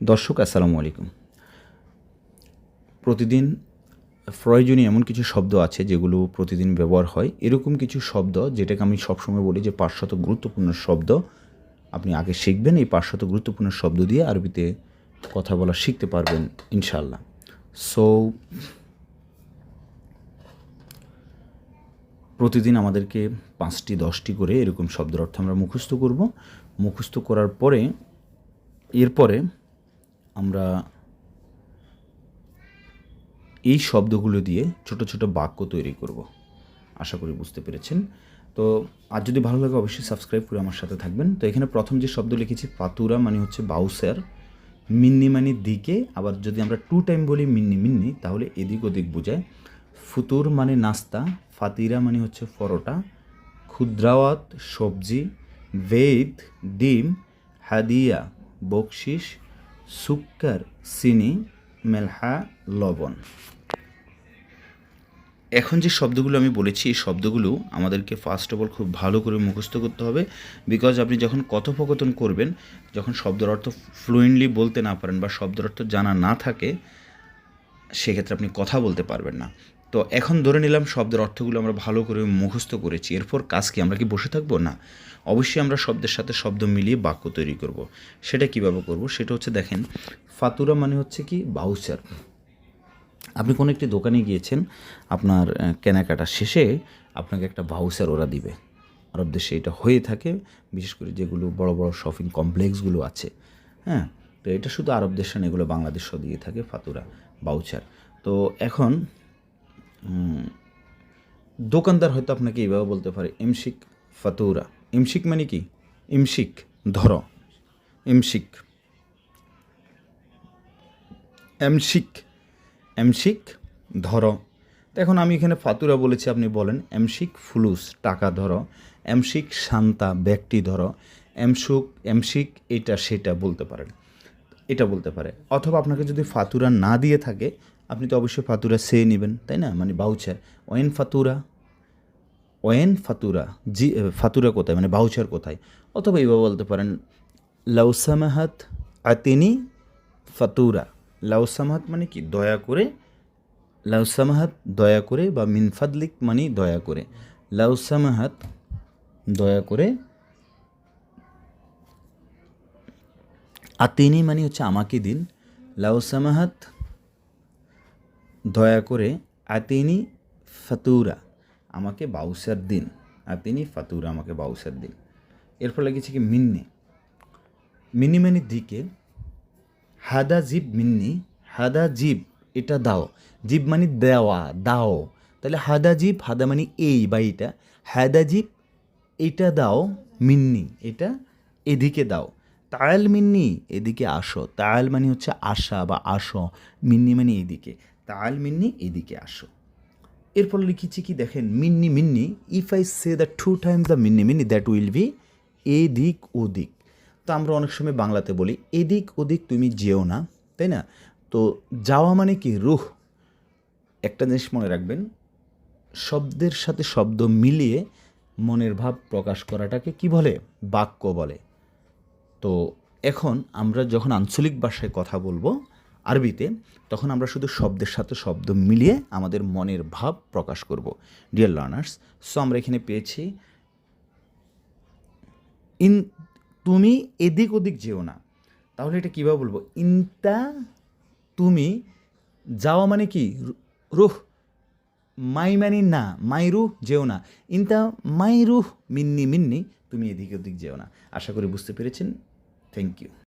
দর্শক, আসসালামু আলাইকুম। প্রতিদিন প্রয়োজনীয় এমন কিছু শব্দ আছে যেগুলো প্রতিদিন ব্যবহার হয়। এরকম কিছু শব্দ যেটাকে আমি সবসময় বলি যে পাঁচশত গুরুত্বপূর্ণ শব্দ। আপনি আগে শিখবেন এই পাঁচশত গুরুত্বপূর্ণ শব্দ দিয়ে আরবিতে কথা বলা শিখতে পারবেন ইনশাল্লাহ সো প্রতিদিন আমাদেরকে পাঁচটি, দশটি করে এরকম শব্দের অর্থ আমরা মুখস্থ করব। মুখস্থ করার পরে, এরপরে আমরা এই শব্দগুলো দিয়ে ছোট ছোট বাক্য তৈরি করব। আশা করি বুঝতে পেরেছেন। তো আর যদি ভালো লাগে অবশ্যই সাবস্ক্রাইব করে আমার সাথে থাকবেন। তো এখানে প্রথম যে শব্দ লিখেছি, পাতুরা মানে হচ্ছে বাউসার। মিন্নি মানে দিকে, আবার যদি আমরা টু টাইম বলি মিন্নি মিন্নি, তাহলে এদিক ওদিক বোঝায়। ফুতুর মানে নাস্তা, ফাতিরা মানে হচ্ছে পরোটা। ক্ষুদ্রাওয়াত সবজি। ভেদ ডিম। হাদিয়া, বকশিস। সুক্কার, চিনি, মেলহা, লবণ। এখন যে শব্দগুলো আমি বলেছি, এই শব্দগুলো আমাদেরকে ফার্স্ট অফ অল খুব ভালো করে মুখস্থ করতে হবে বিকজ আপনি যখন কথোপকথন করবেন, যখন শব্দের অর্থ ফ্লুয়েন্টলি বলতে না পারেন বা শব্দের অর্থ জানা না থাকে, সেক্ষেত্রে আপনি কথা বলতে পারবেন না। তো এখন ধরে নিলাম শব্দের অর্থগুলো আমরা ভালো করে মুখস্থ করেছি। এরপর কাজ কি আমরা কি বসে থাকব? না। অবশ্যই আমরা শব্দের সাথে শব্দ মিলিয়ে বাক্য তৈরি করব। সেটা কীভাবে করব? সেটা হচ্ছে দেখেন, ফাতুরা মানে হচ্ছে কি? বাউচার আপনি কোনো একটি দোকানে গিয়েছেন, আপনার কেনাকাটা শেষে আপনাকে একটা ভাউচার ওরা দিবে। আরব দেশে এটা হয়ে থাকে, বিশেষ করে যেগুলো বড় বড় শপিং কমপ্লেক্সগুলো আছে। হ্যাঁ? তো এটা শুধু আরব দেশে এগুলো বাংলাদেশও দিয়ে থাকে ফাতুরা বাউচার তো এখন দোকানদার হয়তো আপনাকে এইভাবে বলতে পারে এমশিক ফাতুরা। এমশিক মানে কি? এমশিক ধর। এমশিক এমশিক এমশিক, ধরো। এখন আমি এখানে ফাতুরা বলেছি, আপনি বলেন, এমশিক ফুলুস, টাকা ধরো। এমশিক শান্তা, ব্যক্তি ধরো। এমসুক এমশিক, এটা, সেটা বলতে পারেন। এটা বলতে পারে। অথবা আপনাকে যদি ফাতুরা না দিয়ে থাকে, আপনি তো অবশ্যই ফাতুরা সে নেবেন, তাই না? মানে বাউচার ওয়েন ফাতুরা ওয়েন ফাতুরা, জি ফাতুরা কোথায়? মানে বাউচার কোথায়? অথবা এইভাবে বলতে পারেন লাউসামাহাত আতিনি ফাতুরা। লাউসামাহাত মানে কি? দয়া করে লাউসামাহাত দয়া করে বা মিনফাদলিক মানে দয়া করে। লাউসামাহাত দয়া করে আতিনি মানে হচ্ছে আমাকে দিন। লাউসামাহাত দয়া করে আতিনি ফাতুরা, আমাকে বাউসার দিন। আতিনি ফাতুরা, আমাকে বাউসার দিন। এর ফলে গেছে কি মিন্নি। মিনি মানে দিকে। হাদা জিব মিন্নি। হাদা জিব, এটা দাও। জিব মানে দেওয়া, দাও। তাহলে হাদা জিব, হাদা মানে এই বা এটা হাদা জিব, এটা দাও, মিন্নি। এটা এদিকে দাও। তায়াল মিন্নি এদিকে আসো। তায়াল মানে হচ্ছে আসা বা আসো। মিন্নি মানে এদিকে। তায়াল মিন্নি এদিকে আসো। এরপর লিখেছি কি দেখেন, Minni Minni if I say the two times the Minni Minni that will be এদিক ওদিক। তো আমরা অনেক সময় বাংলাতে বলি, এদিক ওদিক তুমি যেও না, তাই না? তো যাওয়া মানে কি? রুহ। একটা জিনিস মনে রাখবেন, শব্দের সাথে শব্দ মিলিয়ে মনের ভাব প্রকাশ করাটাকে কি বলে? বাক্য বলে। তো এখন আমরা যখন আঞ্চলিক ভাষায় কথা বলব, আরবিতে, তখন আমরা শুধু শব্দের সাথে শব্দ মিলিয়ে আমাদের মনের ভাব প্রকাশ করব। ডিয়ার লার্নার্স সো আমরা এখানে পেয়েছি, ইন, তুমি এদিক ওদিক যেও না। তাহলে এটা কীভাবে বলব? ইনতা, তুমি যাওয়া মানে কি? রুহ মাই মানে না, মাই রুহ যেও না। ইনতা মাই রুহ মিন্নি মিন্নি, তুমি এদিকে ওদিক যেও না। আশা করি বুঝতে পেরেছেন। Thank you.